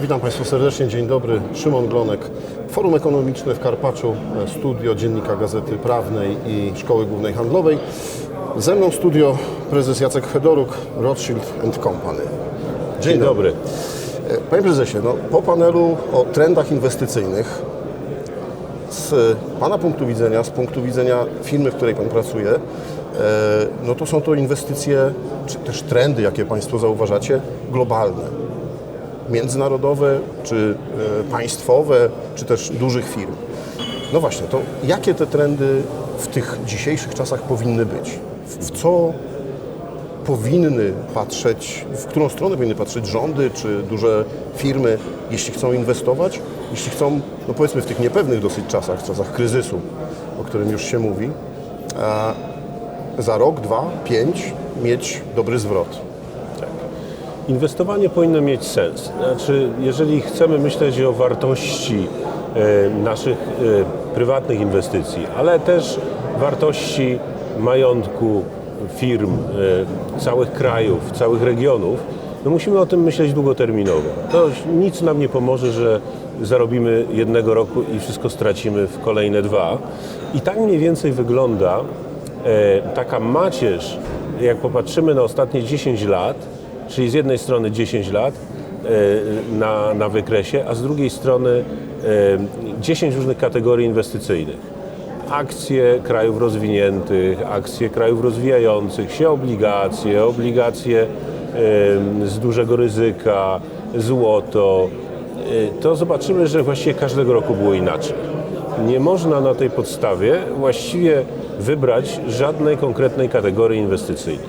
Witam Państwa serdecznie, dzień dobry. Szymon Glonek, Forum Ekonomiczne w Karpaczu, e, studio Dziennika Gazety Prawnej i Szkoły Głównej Handlowej. Ze mną studio prezes Jacek Fedoruk, Rothschild Company. Dzień dobry. E, Panie prezesie, no, po panelu o trendach inwestycyjnych z Pana punktu widzenia, z punktu widzenia firmy, w której Pan pracuje, e, no to są to inwestycje, czy też trendy, jakie Państwo zauważacie, globalne międzynarodowe, czy e, państwowe, czy też dużych firm. No właśnie, to jakie te trendy w tych dzisiejszych czasach powinny być? W co powinny patrzeć, w którą stronę powinny patrzeć rządy, czy duże firmy, jeśli chcą inwestować, jeśli chcą, no powiedzmy w tych niepewnych dosyć czasach, czasach kryzysu, o którym już się mówi, a za rok, dwa, pięć mieć dobry zwrot. Inwestowanie powinno mieć sens. Znaczy, jeżeli chcemy myśleć o wartości e, naszych e, prywatnych inwestycji, ale też wartości majątku firm, e, całych krajów, całych regionów, no musimy o tym myśleć długoterminowo. To nic nam nie pomoże, że zarobimy jednego roku i wszystko stracimy w kolejne dwa. I tak mniej więcej wygląda e, taka macierz, jak popatrzymy na ostatnie 10 lat, czyli z jednej strony 10 lat e, na, na wykresie, a z drugiej strony e, 10 różnych kategorii inwestycyjnych. Akcje krajów rozwiniętych, akcje krajów rozwijających się, obligacje, obligacje e, z dużego ryzyka, złoto. E, To zobaczymy, że właściwie każdego roku było inaczej. Nie można na tej podstawie właściwie wybrać żadnej konkretnej kategorii inwestycyjnej.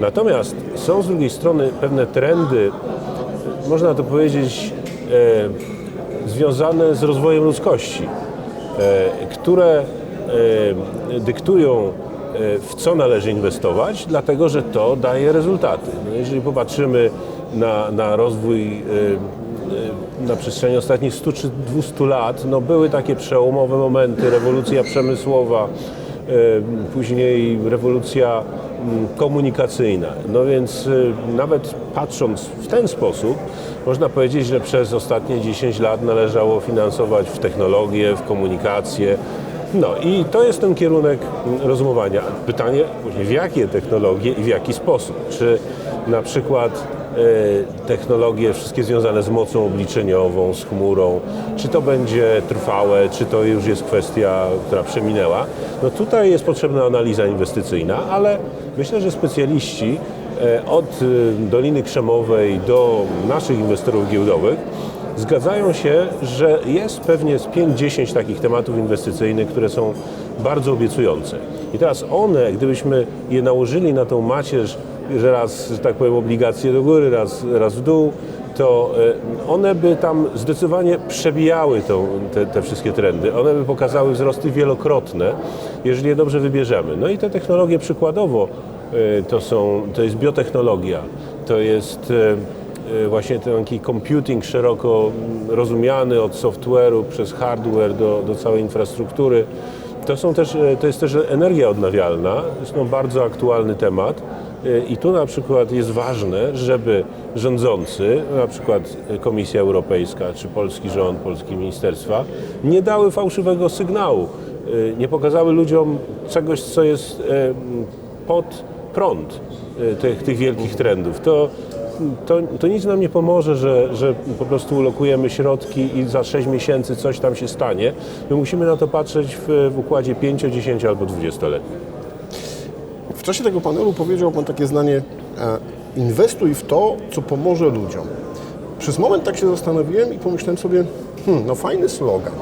Natomiast są z drugiej strony pewne trendy, można to powiedzieć, e, związane z rozwojem ludzkości, e, które e, dyktują, w co należy inwestować, dlatego że to daje rezultaty. No jeżeli popatrzymy na, na rozwój e, e, na przestrzeni ostatnich 100 czy 200 lat, no były takie przełomowe momenty, rewolucja przemysłowa, e, później rewolucja mm, komunikacyjna. No więc nawet patrząc w ten sposób, można powiedzieć, że przez ostatnie 10 lat należało finansować w technologię, w komunikację. No i to jest ten kierunek rozumowania. Pytanie później, w jakie technologie i w jaki sposób? Czy na przykład e, technologie wszystkie związane z mocą obliczeniową, z chmurą, czy to będzie trwałe, czy to już jest kwestia, która przeminęła. No tutaj jest potrzebna analiza inwestycyjna, ale myślę, że specjaliści e, od e, Doliny Krzemowej do naszych inwestorów giełdowych zgadzają się, że jest pewnie z 5-10 takich tematów inwestycyjnych, które są bardzo obiecujące. I teraz one, gdybyśmy je nałożyli na tą macierz, że raz, że tak powiem, obligacje do góry, raz, raz w dół, to e, one by tam zdecydowanie przebijały tą, te, te wszystkie trendy. One by pokazały wzrosty wielokrotne, jeżeli je dobrze wybierzemy. No i te technologie przykładowo e, to, są, to jest biotechnologia, to jest e, właśnie taki computing szeroko rozumiany od software'u przez hardware do, do całej infrastruktury. To, są też, e, to jest też energia odnawialna, zresztą bardzo aktualny temat. E, I tu na przykład jest ważne, żeby rządzący, na przykład Komisja Europejska czy polski rząd, polskie ministerstwa, nie dały fałszywego sygnału, nie pokazały ludziom czegoś, co jest pod prąd tych, tych wielkich trendów. To, to, to nic nam nie pomoże, że, że po prostu ulokujemy środki i za 6 miesięcy coś tam się stanie. My musimy na to patrzeć w, w układzie 5, 10 albo 20-letnim. W czasie tego panelu powiedział Pan takie zdanie: e, inwestuj w to, co pomoże ludziom. Przez moment tak się zastanowiłem i pomyślałem sobie, hmm, no fajny slogan.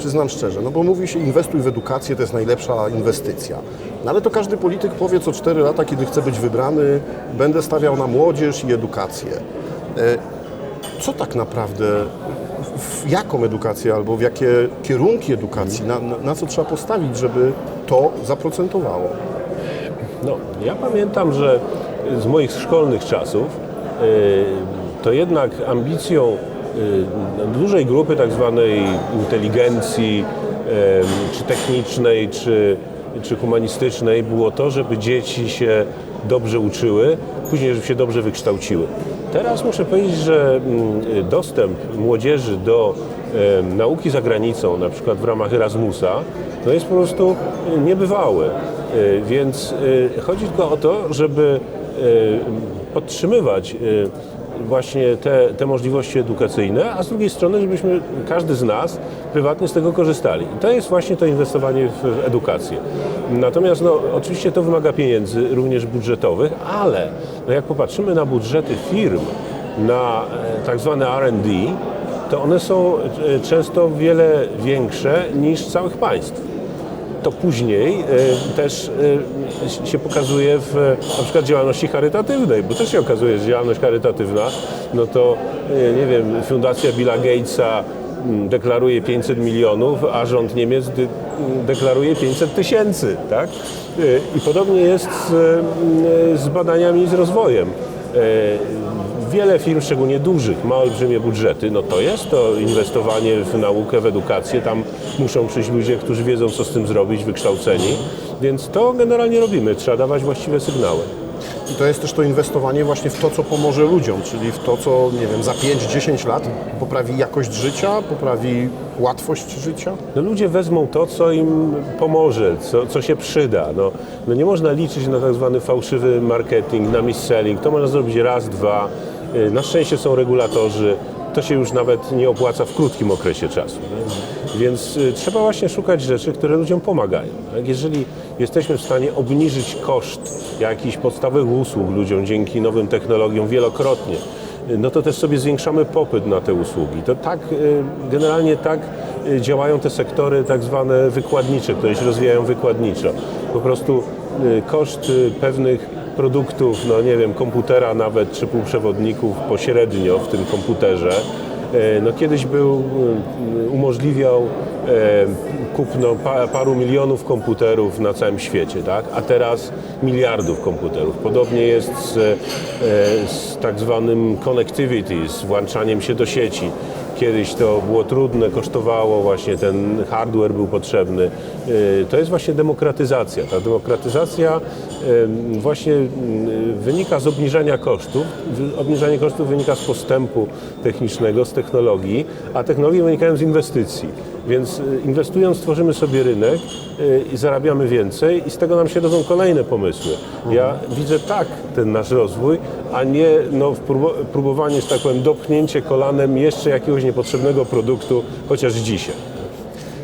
Przyznam szczerze, no bo mówi się inwestuj w edukację, to jest najlepsza inwestycja. No ale to każdy polityk powie co 4 lata, kiedy chce być wybrany, będę stawiał na młodzież i edukację. E, Co tak naprawdę, w jaką edukację albo w jakie kierunki edukacji, na, na, co trzeba postawić, żeby to zaprocentowało? No, ja pamiętam, że z moich szkolnych czasów y, to jednak ambicją dużej grupy tak zwanej inteligencji y, czy technicznej, czy czy humanistycznej było to, żeby dzieci się dobrze uczyły, później żeby się dobrze wykształciły. Teraz muszę powiedzieć, że mm, dostęp młodzieży do e, nauki za granicą, na przykład w ramach Erasmusa, no jest po prostu niebywały. Więc chodzi tylko o to, żeby podtrzymywać właśnie te, te możliwości edukacyjne, a z drugiej strony, żebyśmy każdy z nas prywatnie z tego korzystali. I to jest właśnie to inwestowanie w, edukację. Natomiast no, oczywiście to wymaga pieniędzy, również budżetowych, ale no, jak popatrzymy na budżety firm, na e, tak zwane R&D, to one są e, często wiele większe niż całych państw to później e, też e, się pokazuje w na przykład działalności charytatywnej, bo też się okazuje, że działalność charytatywna, no to e, nie wiem, fundacja Billa Gatesa mm, deklaruje 500 milionów, a rząd Niemiec mm, deklaruje 500 tysięcy, tak? I podobnie jest z, z badaniami i z rozwojem. Wiele firm, szczególnie dużych, ma olbrzymie budżety. No to jest to inwestowanie w naukę, w edukację. Tam muszą przyjść ludzie, którzy wiedzą, co z tym zrobić, wykształceni. Więc to generalnie robimy. Trzeba dawać właściwe sygnały. I to jest też to inwestowanie właśnie w to, co pomoże ludziom, czyli w to, co, nie wiem, za 5-10 lat poprawi jakość życia, poprawi łatwość życia. No ludzie wezmą to, co im pomoże, co, co się przyda. No, no nie można liczyć na tak zwany fałszywy marketing, na mis-selling. To można zrobić raz, dwa. Y, Na szczęście są regulatorzy. To się już nawet nie opłaca w krótkim okresie czasu. Więc y, trzeba właśnie szukać rzeczy, które ludziom pomagają. tak? Jeżeli jesteśmy w stanie obniżyć koszt jakichś podstawowych usług ludziom dzięki nowym technologiom wielokrotnie, no to też sobie zwiększamy popyt na te usługi. To tak, y, generalnie tak y, działają te sektory tak zwane wykładnicze, które się rozwijają wykładniczo. Po prostu y, koszt y, pewnych produktów, no nie wiem, komputera nawet, czy półprzewodników pośrednio w tym komputerze, no kiedyś był, y, umożliwiał kupno pa, paru milionów komputerów na całym świecie, tak? a teraz miliardów komputerów. Podobnie jest z, z tak zwanym connectivity, z włączaniem się do sieci. Kiedyś to było trudne, kosztowało, właśnie ten hardware był potrzebny. E, To jest właśnie demokratyzacja. Ta demokratyzacja e, właśnie m, wynika z obniżania kosztów. Obniżanie kosztów wynika z postępu technicznego, z technologii, a technologie wynikają z inwestycji. Więc inwestując tworzymy sobie rynek i zarabiamy więcej i z tego nam się rodzą kolejne pomysły. Ja widzę tak ten nasz rozwój, a nie no, próbo- próbowanie, że tak powiem, dopchnięcie kolanem jeszcze jakiegoś niepotrzebnego produktu, chociaż dzisiaj.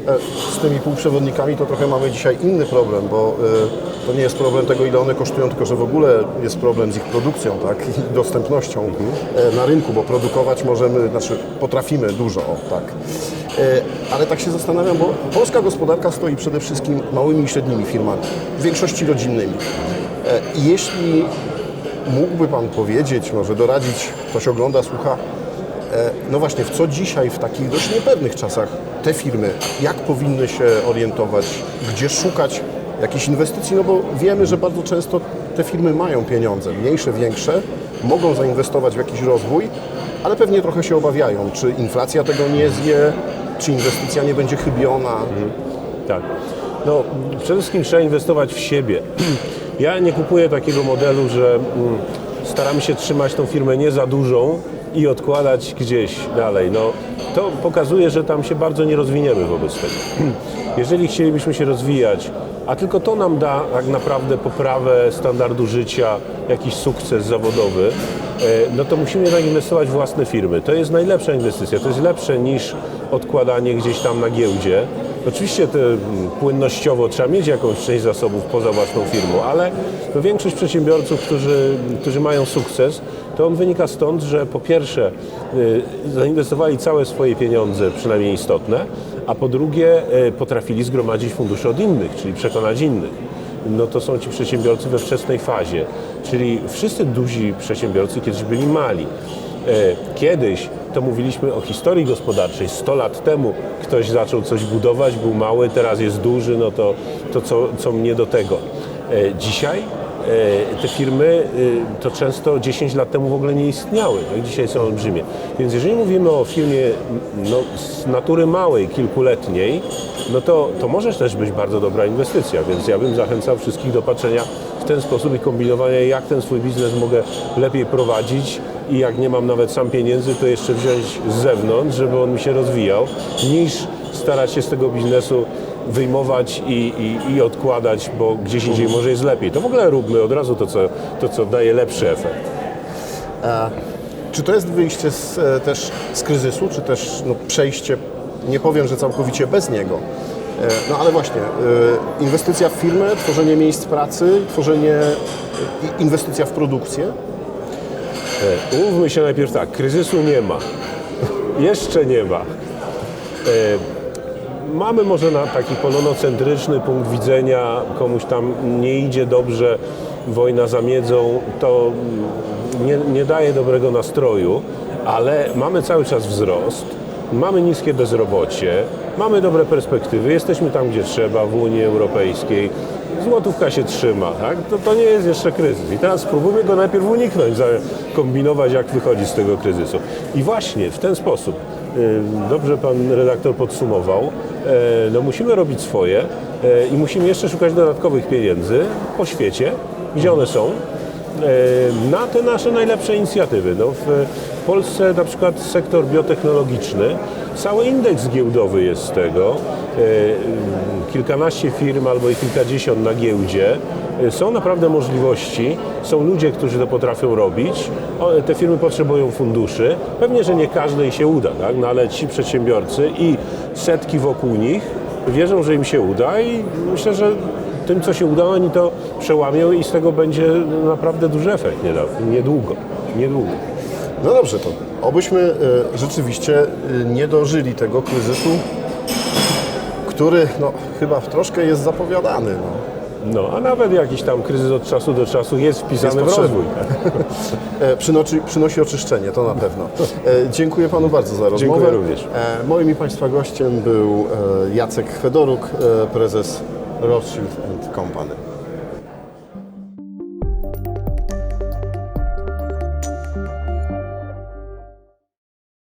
E, Z tymi półprzewodnikami to trochę mamy dzisiaj inny problem, bo e, to nie jest problem tego, ile one kosztują, tylko że w ogóle jest problem z ich produkcją tak? i dostępnością e, na rynku, bo produkować możemy, znaczy potrafimy dużo, tak. Ale tak się zastanawiam, bo polska gospodarka stoi przede wszystkim małymi i średnimi firmami, w większości rodzinnymi. Jeśli mógłby Pan powiedzieć, może doradzić, ktoś ogląda, słucha, No właśnie, w co dzisiaj, w takich dość niepewnych czasach, te firmy, jak powinny się orientować, gdzie szukać jakichś inwestycji, no bo wiemy, że bardzo często te firmy mają pieniądze, mniejsze, większe, mogą zainwestować w jakiś rozwój, ale pewnie trochę się obawiają, czy inflacja tego nie zje, czy inwestycja nie będzie chybiona. Tak. No, przede wszystkim trzeba inwestować w siebie. Ja nie kupuję takiego modelu, że mm, staramy się trzymać tą firmę nie za dużą i odkładać gdzieś dalej. No, to pokazuje, że tam się bardzo nie rozwiniemy wobec tego. Jeżeli chcielibyśmy się rozwijać, a tylko to nam da tak naprawdę poprawę standardu życia, jakiś sukces zawodowy, e, no to musimy jednak inwestować w własne firmy. To jest najlepsza inwestycja, to jest lepsze niż odkładanie gdzieś tam na giełdzie. Oczywiście te, mm, płynnościowo trzeba mieć jakąś część zasobów poza własną firmą, ale no większość przedsiębiorców, którzy, którzy mają sukces, to on wynika stąd, że po pierwsze y, zainwestowali całe swoje pieniądze, przynajmniej istotne, a po drugie y, potrafili zgromadzić fundusze od innych, czyli przekonać innych. No to są ci przedsiębiorcy we wczesnej fazie, czyli wszyscy duzi przedsiębiorcy kiedyś byli mali. E, Kiedyś to mówiliśmy o historii gospodarczej. 100 lat temu ktoś zaczął coś budować, był mały, teraz jest duży, no to, to co, co mnie do tego. E, Dzisiaj E, Te firmy to często 10 lat temu w ogóle nie istniały, tak? dzisiaj są olbrzymie. Więc jeżeli mówimy o firmie no, z natury małej, kilkuletniej, no to, to może też być bardzo dobra inwestycja, więc ja bym zachęcał wszystkich do patrzenia w ten sposób i kombinowania, jak ten swój biznes mogę lepiej prowadzić i jak nie mam nawet sam pieniędzy, to jeszcze wziąć z zewnątrz, żeby on mi się rozwijał, niż starać się z tego biznesu wyjmować i, i, i odkładać, bo gdzieś indziej może jest lepiej. To w ogóle róbmy od razu to, co, to, co daje lepszy efekt. Czy to jest wyjście z, e, też z kryzysu, czy też no, przejście, nie powiem, że całkowicie bez niego, e, no ale właśnie, e, inwestycja w firmę, tworzenie miejsc pracy, tworzenie, inwestycja w produkcję, Umówmy się najpierw tak, kryzysu nie ma. Jeszcze nie ma. E, Mamy może na taki polonocentryczny punkt widzenia, komuś tam nie idzie dobrze, wojna za miedzą, to nie, nie daje dobrego nastroju, ale mamy cały czas wzrost, mamy niskie bezrobocie, mamy dobre perspektywy, jesteśmy tam, gdzie trzeba, w Unii Europejskiej, złotówka się trzyma, tak? to, to nie jest jeszcze kryzys. I teraz spróbujmy go najpierw uniknąć, kombinować, jak wychodzić z tego kryzysu. I właśnie w ten sposób, y, dobrze pan redaktor podsumował, e, no musimy robić swoje e, i musimy jeszcze szukać dodatkowych pieniędzy po świecie, gdzie one są, na te nasze najlepsze inicjatywy. No, w Polsce na przykład sektor biotechnologiczny, cały indeks giełdowy jest z tego. Kilkanaście firm albo i kilkadziesiąt na giełdzie. E, Są naprawdę możliwości, są ludzie, którzy to potrafią robić. Te firmy potrzebują funduszy. Pewnie, że nie każdej się uda, tak? no, ale ci przedsiębiorcy i setki wokół nich wierzą, że im się uda i myślę, że tym, co się uda, oni to przełamią i z tego będzie naprawdę duży efekt niedługo. niedługo. No dobrze, to obyśmy e, rzeczywiście e, nie dożyli tego kryzysu, który no, chyba troszkę jest zapowiadany. No. No, a nawet jakiś tam kryzys od czasu do czasu jest wpisany Jest w rozwój. potrzebny. E, przynosi, przynosi oczyszczenie, to na pewno. E, dziękuję Panu bardzo za rozmowę. Dziękuję również. E, moim i Państwa gościem był e, Jacek Fedoruk, prezes Rothschild Company.